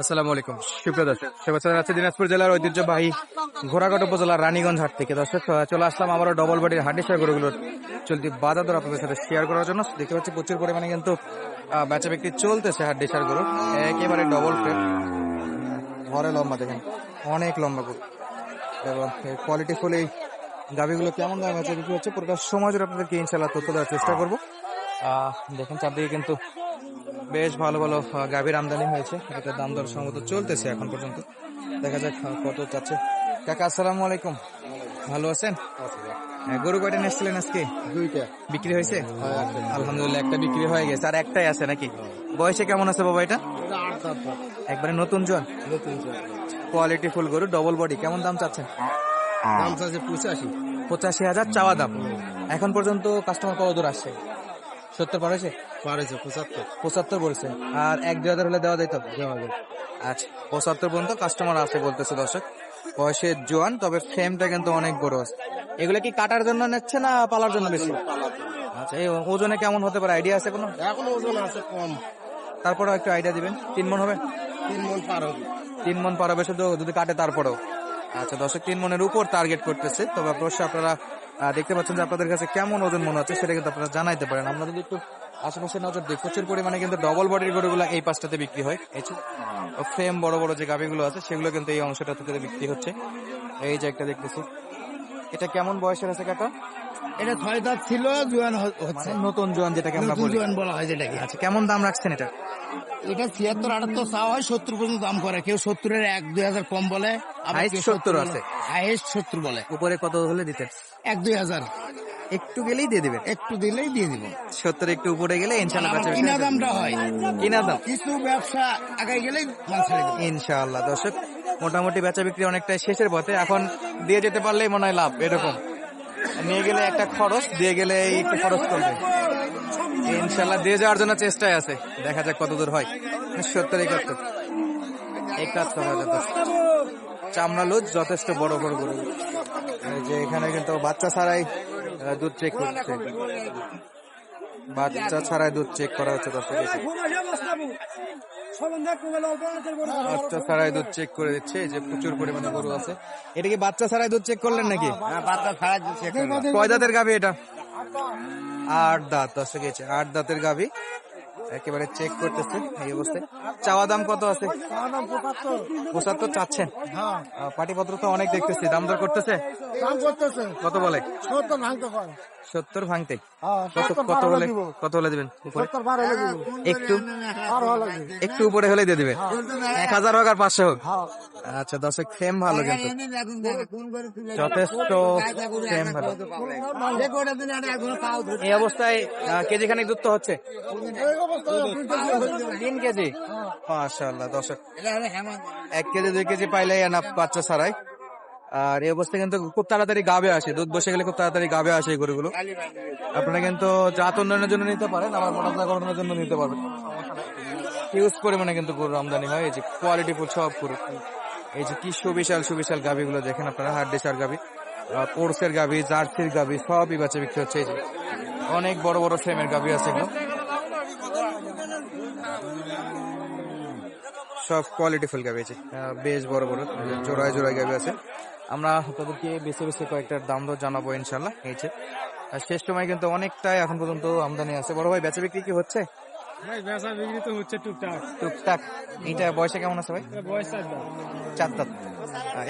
আসসালামু আলাইকুম। সুপ্রিয় দর্শক শুভেচ্ছা জানাচ্ছি দিনাজপুর জেলার ঐতিহ্যবাহী ঘোড়াঘাট উপজেলার রানীগঞ্জ হাট থেকে। দর্শক চলে আসলাম আবারও ডবল বডির হাড্ডিসার গরুগুলোর চলতি বাধা দর আপনাদের সাথে শেয়ার করার জন্য। দেখতে পাচ্ছি প্রচুর পরিমাণে কিন্তু বেচা বিক্রি চলতেছে হাড্ডিসার গরু। একেবারে ডবল ধরে লম্বা দেখেন, অনেক লম্বা গরু। এবং কোয়ালিটি ফুল এই গাভিগুলো কেমন দামে বেচা বিক্রি হচ্ছে পুরোটা সময় জুড়ে আপনাদেরকে ইনশাল্লাহ তথ্য দেওয়ার চেষ্টা করব। দেখেন চারদিকে কিন্তু বেশ ভালো ভালো গাভীর আমদানি হয়েছে। এটার দাম দর সম্ভবত চলতেছে এখন পর্যন্ত। দেখা যাক কত চাচ্ছে কাকা আসসালামু আলাইকুম। ভালো আছেন? হ্যাঁ, গরু কয়টা নিয়েছিলেন আজকে? দুইটা। বিক্রি হয়েছে? আলহামদুলিল্লাহ একটা বিক্রি হয়ে গেছে। আর একটাই আছে নাকি? বয়সে কেমন আছে বাবা এটা? একবারে নতুন জন? কোয়ালিটি ফুল গরু ডবল বডি কেমন দাম চাচ্ছেন? দাম চাচ্ছে পঁচাশি। পঁচাশি হাজার চাওয়া দাম। এখন পর্যন্ত কাস্টমার কত দূর আসছে? সত্তর পার হয়েছে? পারেছে পঁচাত্তর। পঁচাত্তর বলছে। আর এক দুই হাজার হলে দেওয়া যেত দেওয়া যাবে। আচ্ছা পঁচাত্তর পর্যন্ত কাস্টমার আছে বলতেছে দর্শক। বয়সে জোয়ান তবে ফ্রেমটা কিন্তু অনেক বড় আছে। এগুলো কি কাটার জন্য নিচ্ছে না পালার জন্য বেশি? আচ্ছা এই ওজনে কেমন হতে পারে? আইডিয়া আছে কোনো? এখন ওজন আছে কম। তারপরেও একটু আইডিয়া দিবেন। তিন মন হবে? তিন মন পার হবে। তিন মন পার হবে শুধু যদি কাটে তারপরেও। আচ্ছা দর্শক তিন মনের উপর টার্গেট করতেছে। তবে অবশ্যই আপনারা দেখতে পাচ্ছেন যে আপনাদের কাছে কেমন ওজন মনে হচ্ছে সেটা কিন্তু আপনারা জানাইতে পারেন। আমরা যদি একটু আশেপাশে নজর দিই প্রচুর পরিমাণে কিন্তু ডবল বডির গরুগুলো এই পাশটাতে বিক্রি হয়। এই ফ্রেম বড় বড় যে গাভিগুলো আছে সেগুলো কিন্তু এই অংশটা থেকে বিক্রি হচ্ছে। এই যে একটা দেখতেছি। এটা কেমন বয়সের আছে কাটা এটা ছয় দাঁত ছিল জোয়ান হচ্ছে। মানে নতুন জোয়ান যেটাকে আমরা বলি। জোয়ান বলা হয় যেটাকে। আচ্ছা কেমন দাম রাখছেন এটা? এটা ছিয়াত্তর আটাত্তর চাওয়া হয় সত্তর পর্যন্ত দাম করে। কেউ সত্তরের এক দুই হাজার কম বলে 70 আছে। হাইয়েস্ট সত্তর বলে। উপরে কত হলে দিতেন? এক দুই হাজার। একটু গেলেই দিয়ে দিবেন। একটু দিলেই দিয়ে দিব। সত্তর একটু উপরে গেলে ইনশাল্লাহ বেচা কিনা দামটা হয়। কিনা দাম? কিছু ব্যবসা আগাই গেলেই ইনশাআল্লাহ। দর্শক মোটামুটি বেচা বিক্রি অনেকটাই শেষের পথে। এখন দিয়ে যেতে পারলেই মনে হয় লাভ এরকম। নিয়ে গেলে একটা খরচ দিয়ে গেলে একটু খরচ করবে ইনশাল্লাহ দিয়ে যাওয়ার জন্য চেষ্টায় আছে। দেখা যাক কত দূর হয়। সত্তর একাত্তর। একাত্তর। চামড়া লুজ যথেষ্ট বড় বড় গরু। যে এখানে কিন্তু বাচ্চা ছাড়াই দুধ চেক করছে। বাচ্চা ছাড়াই দুধ চেক করা হচ্ছে বাচ্চা ছাড়াই দুধ চেক করে দিচ্ছে যে প্রচুর পরিমাণে গরু আছে। এটা কি বাচ্চা ছাড়াই দুধ চেক করলেন নাকি? বাচ্চা কয় দাঁতের গাভি এটা? আট দাঁত দশ গেছে আট দাঁতের গাভি। একেবারে চেক করতেছে এই অবস্থায়। চাওয়া দাম কত আছে? পঁচাত্তর চাচ্ছেন। হ্যাঁ। পাটিপত্র তো অনেক দেখতেছি। দাম দর করতেছে? কত বলে? সত্তর ভাঙতে হ্যাঁ কত কত হলে কত হলে দিবেন দিব। একটু? আর হলে দিব একটু উপরে হলে দিয়ে দিবেন। এক হাজার হোক আর পাঁচশো হোক। হ্যাঁ। আচ্ছা দর্শক ফ্রেম ভালো কিন্তু। যথেষ্ট ফ্রেম ভালো। এই অবস্থায় আহ, কেজি খানিক দুধ তো হচ্ছে তিন কেজি। মাশাল্লাহ দর্শক, এক কেজি, দুই কেজি পাইলে বাচ্চা ছাড়াই। আর এই অবস্থায় কিন্তু খুব তাড়াতাড়ি গাবে আসে, দুধ বসে গেলে খুব তাড়াতাড়ি গাবে আসে এই গরুগুলো। আপনারা কিন্তু জাত উন্নয়নের জন্য নিতে পারেন, আবার মোটা গঠনের জন্য নিতে পারবেন। হিউজ পরিমাণে কিন্তু গরুর আমদানি হয়, এই যে কোয়ালিটি ফুল, সব গরু এই যে কি সুবিশাল সুবিশাল গাভিগুলো দেখেন আপনারা হাট ডিসার গাভি পোর্সের গাভি জার্সির গাভি সবই বাচ্চা বিক্রি হচ্ছে, এই যে। অনেক বড় বড় ফ্রেমের গাভি আছে এগুলো। সব কোয়ালিটি ফুল গাবি আছে। বেশ বড় বড় জোড়ায় জোড়ায় গাবি আছে। আমরা আপনাদেরকে বেছে বেছে কয়েকটার দাম দর জানাব ইনশাল্লাহ এই যে। আর শেষ সময় কিন্তু অনেকটাই এখন পর্যন্ত আমদানি আছে। বড় ভাই বেচা বিক্রি কি হচ্ছে? ভাই বেচা বিক্রি তো হচ্ছে টুকটাক। টুকটাক। এইটা বয়সে কেমন আছে ভাই? বয়স চার দাঁত।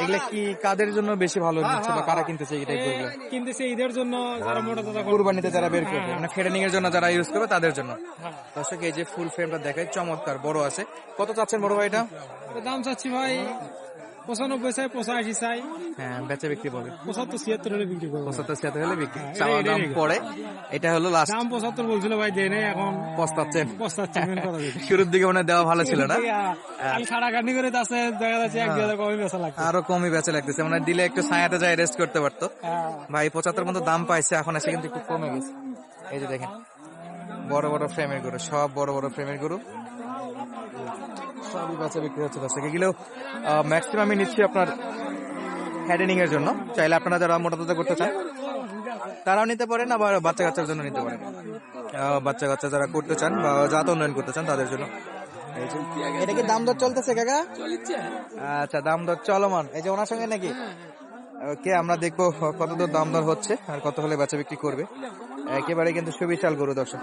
এগুলা কি কাদের জন্য বেশি ভালো দিচ্ছে বা কারা কিনতেছে এই টাইপেরগুলো? কিন্তু ঈদের জন্য যারা মোটা তাজা কুরবানিতে যারা বের করবে মানে ফেডেনিং এর জন্য যারা ইউজ করবে তাদের জন্য। দর্শক এই যে ফুল ফ্রেমটা দেখায় চমৎকার বড় আছে। কত চাচ্ছেন বড় ভাই এটা দাম চাচ্ছি ভাই পঁচানব্বই চাই পঁচাশি চাই। হ্যাঁ বেচা বিক্রি বলে। পঁচাত্তর ছিয়াত্তর হলে বিক্রি করব। পঁচাত্তর ছিয়াত্তর হলে বিক্রি। চাওয়া দাম পড়ে। এটা হলো লাস্ট দাম পঁচাত্তর বলছিল ভাই দেয় নাই এখন। পস্তাচ্ছেন। দিচ্ছি শুরুর দিকে মনে দেওয়া ভালো ছিল না। কাটি করে আছে দেখা যাচ্ছে এক দুই হাজার কমই বেচা লাগছে। আরও কমই বেচা লাগতেছে। মানে দিলে একটু ছায়াতে যায় রেস্ট করতে পারতো। হ্যাঁ। ভাই পঁচাত্তর মতো দাম পাইছে এখন এসে কিন্তু একটু কমে গেছে। এই যে দেখেন বড় বড় ফ্রেমের গরু সব বড় বড় ফ্রেমের গরু। সবই বাচ্চা বিক্রি হচ্ছে দর্শক এগুলো ম্যাক্সিমামই নিচ্ছি আপনার হ্যাডেনিং এর জন্য। চাইলে আপনারা যারা মোটা তাজা করতে চান তারাও নিতে পারেন আবার বাচ্চা কাচ্চার জন্য নিতে পারেন। আহ, বাচ্চা কাচ্চা যারা করতে চান বা জাত উন্নয়ন করতে চান তাদের জন্য। এটা কি দাম দর চলতেছে কাকা? আচ্ছা দাম দর চলমান। এই যে ওনার সঙ্গে নাকি? ওকে আমরা দেখব কত দূর দাম দর হচ্ছে আর কত হলে বেচা বিক্রি করবে। একেবারে কিন্তু সুবিশাল গরু দর্শক।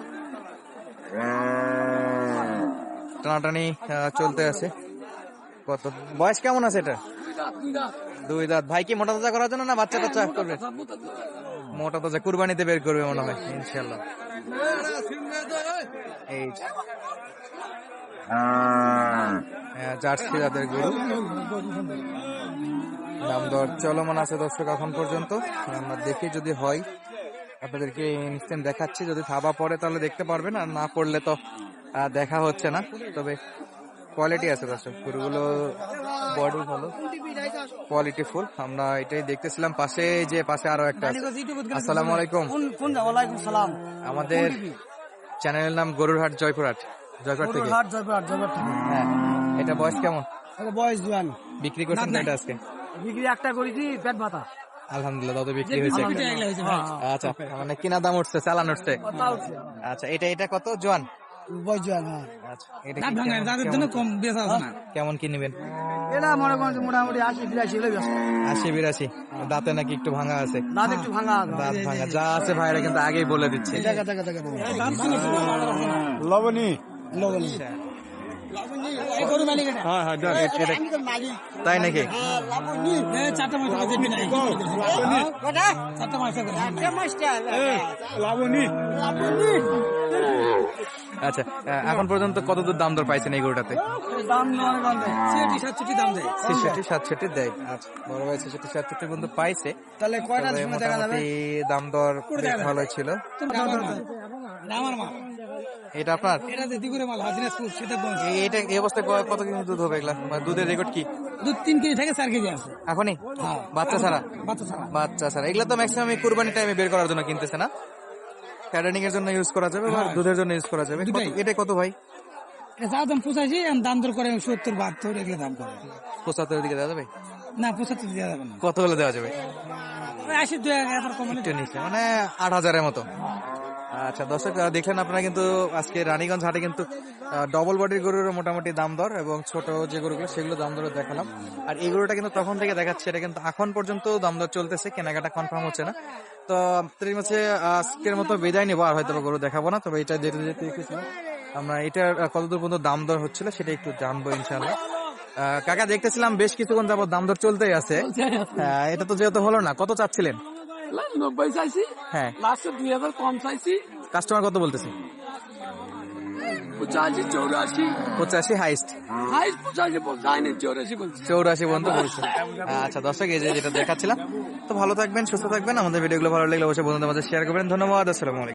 টানাটানি চলতে আছে। কত? বয়স কেমন আছে এটা? দুই দাঁত। ভাই কি মোটা তাজা করার জন্য না বাচ্চা টাচ্চা করবে? মোটা তাজা কুরবানিতে বের করবে মনে হয় ইনশাল্লাহ এই হ্যাঁ, জার্সি গরু। দর চলমান আছে দর্শক এখন পর্যন্ত। আমরা দেখি যদি হয়। আপনাদেরকে ইনস্ট্যান্ট দেখাচ্ছি যদি থাবা পড়ে তাহলে দেখতে পারবেন আর না পড়লে তো দেখা হচ্ছে না তবে কোয়ালিটি আছে দর্শক। গরুগুলো বডি ভালো কোয়ালিটি ফুল আমরা এটাই দেখতেছিলাম পাশে যে পাশে আরও একটা আসসালামু আলাইকুম। ওয়ালাইকুম সালাম। আমাদের চ্যানেলের নাম গরুরহাট জয়পুরহাট। জয়পুরহাট থেকে। হাট জয়পুরহাট জয়পুরহাট থেকে। হ্যাঁ। এটা বয়স কেমন? এটা বয়স জোয়ান বিক্রি করছেন কয়টা আজকে? বিক্রি একটা করেছি পেট ভাতা। আলহামদুলিল্লাহ তত বিক্রি হয়েছে। আচ্ছা মানে কিনা দাম উঠছে চালান উঠছে। আচ্ছা এটা এটা কত জোয়ান? হ্যাঁ। আচ্ছা কেমন- কেমন- কম বেচা আছে না। কেমন কি নেবেন? এটা মনে করেন মোটামুটি আশি বিরাশি হলে ব্যস্ত আশি বিরাশি। দাঁতে নাকি একটু ভাঙা আছে। দাঁত একটু ভাঙা দাঁত ভাঙা। যা আছে ভাইরা কিন্তু আগেই বলে দিচ্ছে। লবণী। হ্যাঁ হ্যাঁ তাই নাকি? লবণী। আচ্ছা এখন পর্যন্ত কত দূর দাম দর পাইছেন এই গরুটাতে? দাম অনেক দাম দেয়। ছিয়াশি সাতষট্টি দাম দেয়। ছেষট্টি সাতষট্টি দেয়। আচ্ছা বড় ভাই ছেষট্টি সাতষট্টি পর্যন্ত পাইছে। তাহলে কয়টা তবে সময় দেখা যাবে? মোটামুটি দাম দর ভালোই ছিল। এটা আপনার? এটা এই- অবস্থায় কত কেজি দুধ হবে এগুলা? মানে দুধের রেকর্ড কি? দুধ তিন কেজি থেকে চার কেজি আছে। এখনই? হ্যাঁ। বাচ্চা ছাড়া? বাচ্চা ছাড়া। বাচ্চা ছাড়া। এগুলা তো ম্যাক্সিমাম কুরবানি টাইমে বের করার জন্য কিনতেছে না? প্যাটার্নিং এর জন্য ইউজ করা যাবে বা দুধের জন্য ইউজ করা যাবে? কত- এটা কত ভাই? এটা যা দাম পঁচাশি আর দাম দর করে সত্তর বাহাত্তর এগুলো দাম করে। পঁচাত্তরের দিকে দেওয়া যাবে? না পঁচাত্তর দেওয়া যাবে না। কত হলে দেওয়া যাবে? ওই আশি দুই হাজার কম হলে একটু নিচে মানে আট হাজারের মতো। আচ্ছা দর্শক দেখলেন আপনারা কিন্তু আজকে রানীগঞ্জ হাটে কিন্তু ডবল বডির গরুর মোটামুটি দাম দর এবং ছোট যে গরুগুলো সেগুলো দাম দর দেখালাম। আর এই গরুটা কিন্তু তখন থেকে দেখাচ্ছে এটা কিন্তু এখন পর্যন্ত দাম দর চলতেছে কেনাকাটা কনফার্ম হচ্ছে না। তো আপনাদের কাছে আজকের মতো বিদায় নেব আর হয়তো গরু দেখাবো না তবে এটা যেতে যেতে দেখেছিলাম আমরা এটার কতদূর পর্যন্ত দাম দর হচ্ছিল সেটা একটু জানব ইনশাল্লাহ আহ, কাকা দেখতেছিলাম বেশ কিছুক্ষণ যাবত দাম দর চলতেই আছে। এটা তো যেহেতু হলো না কত চাচ্ছিলেন? নব্বই চাইছি। হ্যাঁ। লাস্টে দুই হাজার কম চাইছি। কাস্টমার কত বলতেছে? পঁচাশি চৌরাশি। পঁচাশি হাইস্ট হাই পঁচাশি যায়নি চৌরাশি চৌরাশি পর্যন্ত বলছে। আচ্ছা দর্শক এই যে যেটা দেখাচ্ছিলাম। তো ভালো থাকবেন সুস্থ থাকবেন। আমাদের ভিডিওগুলো ভালো লাগলে অবশ্যই বন্ধুদের মাঝে শেয়ার করবেন। ধন্যবাদ আসসালামু আলাইকুম।